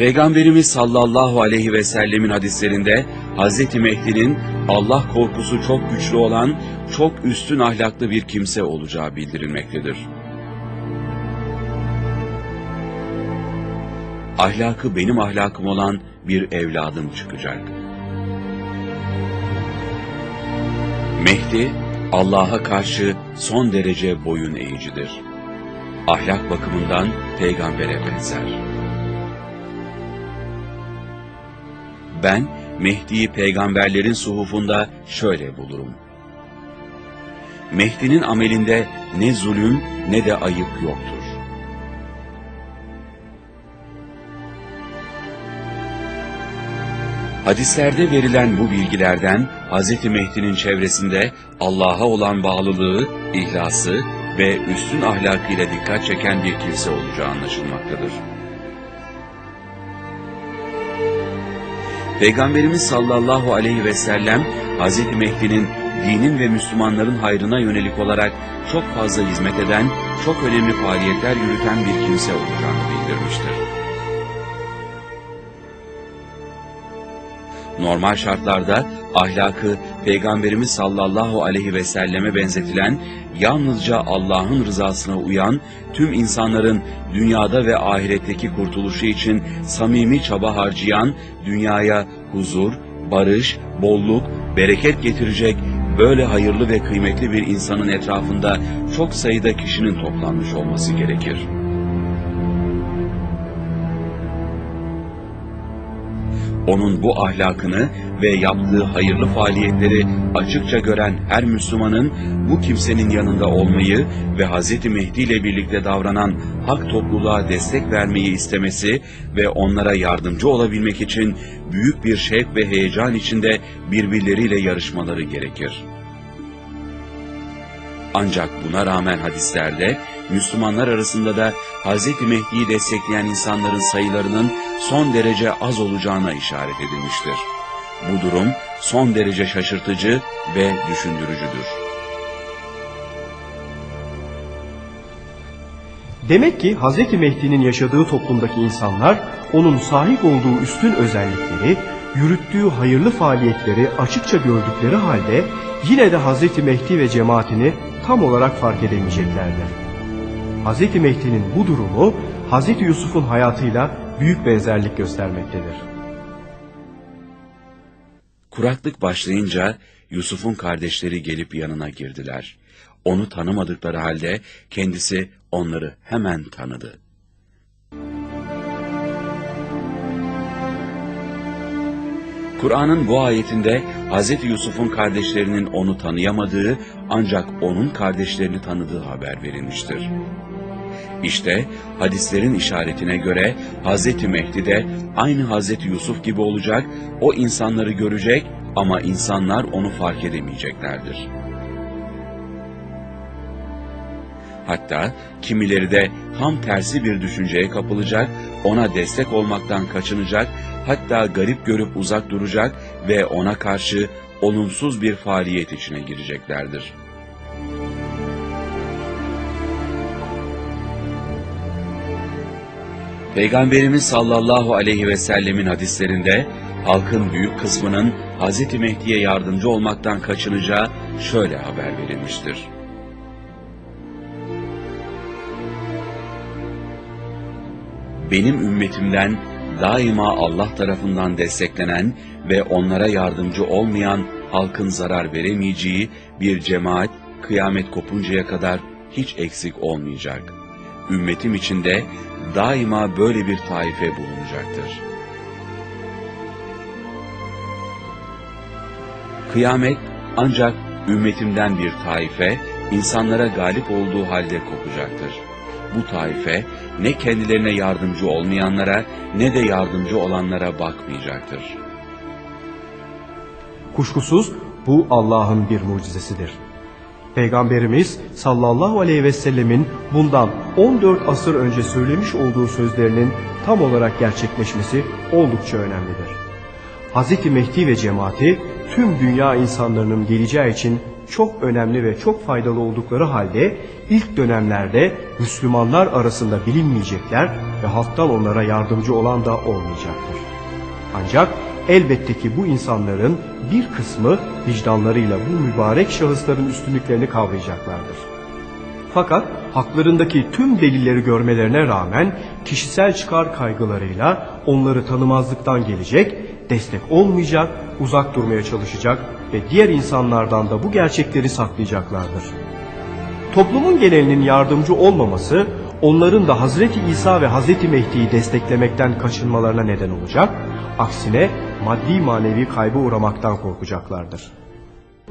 Peygamberimiz sallallahu aleyhi ve sellemin hadislerinde Hz. Mehdi'nin Allah korkusu çok güçlü olan, çok üstün ahlaklı bir kimse olacağı bildirilmektedir. Ahlakı benim ahlakım olan bir evladım çıkacak. Mehdi, Allah'a karşı son derece boyun eğicidir. Ahlak bakımından peygambere benzer. Ben Mehdi'yi peygamberlerin suhufunda şöyle bulurum. Mehdi'nin amelinde ne zulüm ne de ayıp yoktur. Hadislerde verilen bu bilgilerden Hz. Mehdi'nin çevresinde Allah'a olan bağlılığı, ihlası ve üstün ahlakıyla dikkat çeken bir kimse olacağı anlaşılmaktadır. Peygamberimiz sallallahu aleyhi ve sellem Hz. Mehdi'nin dinin ve Müslümanların hayrına yönelik olarak çok fazla hizmet eden, çok önemli faaliyetler yürüten bir kimse olacağını bildirmiştir. Normal şartlarda ahlakı Peygamberimiz sallallahu aleyhi ve selleme benzetilen, yalnızca Allah'ın rızasına uyan, tüm insanların dünyada ve ahiretteki kurtuluşu için samimi çaba harcayan, dünyaya huzur, barış, bolluk, bereket getirecek böyle hayırlı ve kıymetli bir insanın etrafında çok sayıda kişinin toplanmış olması gerekir. Onun bu ahlakını ve yaptığı hayırlı faaliyetleri açıkça gören her Müslümanın bu kimsenin yanında olmayı ve Hz. Mehdi ile birlikte davranan hak topluluğa destek vermeyi istemesi ve onlara yardımcı olabilmek için büyük bir şevk ve heyecan içinde birbirleriyle yarışmaları gerekir. Ancak buna rağmen hadislerde Müslümanlar arasında da Hz. Mehdi'yi destekleyen insanların sayılarının son derece az olacağına işaret edilmiştir. Bu durum son derece şaşırtıcı ve düşündürücüdür. Demek ki Hz. Mehdi'nin yaşadığı toplumdaki insanlar onun sahip olduğu üstün özellikleri, yürüttüğü hayırlı faaliyetleri açıkça gördükleri halde yine de Hz. Mehdi ve cemaatini tam olarak fark edemeyeceklerdir. Hz. Mehdi'nin bu durumu Hz. Yusuf'un hayatıyla büyük benzerlik göstermektedir. Kuraklık başlayınca Yusuf'un kardeşleri gelip yanına girdiler. Onu tanımadıkları halde kendisi onları hemen tanıdı. Kur'an'ın bu ayetinde Hz. Yusuf'un kardeşlerinin onu tanıyamadığı ancak onun kardeşlerini tanıdığı haber verilmiştir. İşte hadislerin işaretine göre Hz. Mehdi de aynı Hz. Yusuf gibi olacak, o insanları görecek ama insanlar onu fark edemeyeceklerdir. Hatta kimileri de tam tersi bir düşünceye kapılacak, ona destek olmaktan kaçınacak, hatta garip görüp uzak duracak ve ona karşı olumsuz bir faaliyet içine gireceklerdir. Peygamberimiz sallallahu aleyhi ve sellemin hadislerinde halkın büyük kısmının Hz. Mehdi'ye yardımcı olmaktan kaçınacağı şöyle haber verilmiştir. Benim ümmetimden daima Allah tarafından desteklenen ve onlara yardımcı olmayan halkın zarar veremeyeceği bir cemaat kıyamet kopuncaya kadar hiç eksik olmayacak. Ümmetim içinde daima böyle bir taife bulunacaktır. Kıyamet ancak ümmetimden bir taife, insanlara galip olduğu halde kopacaktır. Bu taife ne kendilerine yardımcı olmayanlara ne de yardımcı olanlara bakmayacaktır. Kuşkusuz bu Allah'ın bir mucizesidir. Peygamberimiz sallallahu aleyhi ve sellemin bundan 14 asır önce söylemiş olduğu sözlerinin tam olarak gerçekleşmesi oldukça önemlidir. Hz. Mehdi ve cemaati tüm dünya insanlarının geleceği için çok önemli ve çok faydalı oldukları halde ilk dönemlerde Müslümanlar arasında bilinmeyecekler ve halktan onlara yardımcı olan da olmayacaktır. Ancak elbette ki bu insanların bir kısmı vicdanlarıyla bu mübarek şahısların üstünlüklerini kavrayacaklardır. Fakat haklarındaki tüm delilleri görmelerine rağmen kişisel çıkar kaygılarıyla onları tanımazlıktan gelecek, destek olmayacak, uzak durmaya çalışacak ve diğer insanlardan da bu gerçekleri saklayacaklardır. Toplumun genelinin yardımcı olmaması onların da Hazreti İsa ve Hazreti Mehdi'yi desteklemekten kaçınmalarına neden olacak, aksine maddi manevi kaybı uğramaktan korkacaklardır.